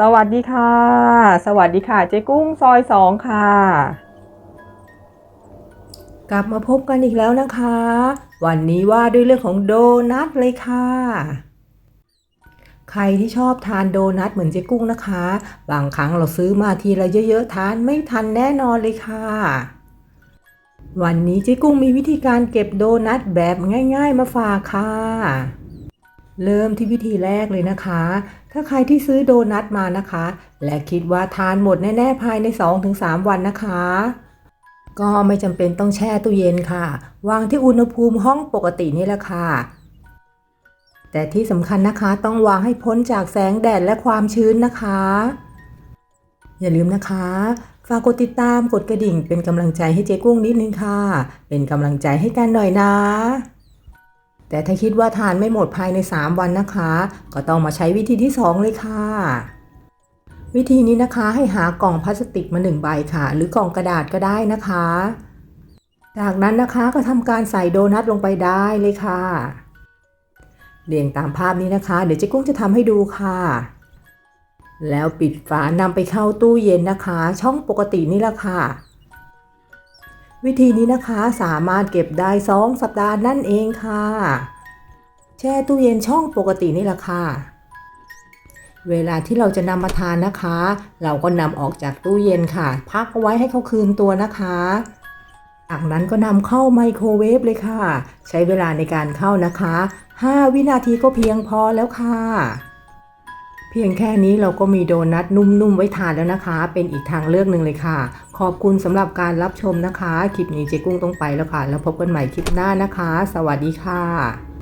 สวัสดีค่ะ สวัสดีค่ะ เจ๊กุ้งซอยสองค่ะ กลับมาพบกันอีกแล้วนะคะ วันนี้ว่าด้วยเรื่องของโดนัทเลยค่ะ ใครที่ชอบทานโดนัทเหมือนเจ๊กุ้งนะคะ บางครั้งเราซื้อมาทีละเยอะๆทานไม่ทันแน่นอนเลยค่ะ วันนี้เจ๊กุ้งมีวิธีการเก็บโดนัทแบบง่าย ๆ มาฝากค่ะ เริ่มที่วิธีแรกเลยนะคะ ถ้าใครที่ซื้อโดนัทมานะคะ และคิดว่าทานหมดแน่ๆภายใน 2-3 วันนะคะ ก็ไม่จำเป็นต้องแช่ตู้เย็นค่ะ วางที่อุณหภูมิห้องปกตินี่แหละค่ะ แต่ที่สำคัญนะคะต้องวางให้พ้นจากแสงแดดและความชื้นนะคะ อย่าลืมนะคะฝากกดติดตามกดกระดิ่งเป็นกำลังใจให้เจ๊กุ้งนิดนึงค่ะ เป็นกำลังใจให้กันหน่อยนะ แต่ถ้าคิดว่าทานไม่หมดภายใน 3 วันนะคะ ก็ต้องมาใช้วิธีที่ 2 เลยค่ะ วิธีนี้นะคะให้หากล่องพลาสติกมาหนึ่งใบค่ะ หรือกล่องกระดาษก็ได้นะคะ จากนั้นนะคะก็ทำการใส่โดนัทลงไปได้เลยค่ะ เรียงตามภาพนี้นะคะ เดี๋ยวเจ๊กุ้งจะทำให้ดูค่ะแล้วปิดฝานำไปเข้าตู้เย็นนะคะ ช่องปกตินี่แหละค่ะ วิธีนี้นะคะสามารถเก็บได้ 2 สัปดาห์นั่นเองค่ะ แช่ตู้เย็นช่องปกตินี่แหละค่ะ เวลาที่เราจะนำมาทานนะคะ เราก็นำออกจากตู้เย็นค่ะ พักเอาไว้ให้เขาคืนตัวนะคะจากนั้นก็นำเข้าไมโครเวฟเลยค่ะ ใช้เวลาในการเข้านะคะ 5 วินาทีก็เพียงพอแล้วค่ะ เพียงแค่นี้เราก็มีโดนัทนุ่มๆไว้ทานแล้วนะคะ เป็นอีกทางเลือกหนึ่งเลยค่ะ ขอบคุณสำหรับการรับชมนะคะ คลิปนี้เจ๊กุ้งต้องไปแล้วค่ะ แล้วพบกันใหม่คลิปหน้านะคะ สวัสดีค่ะ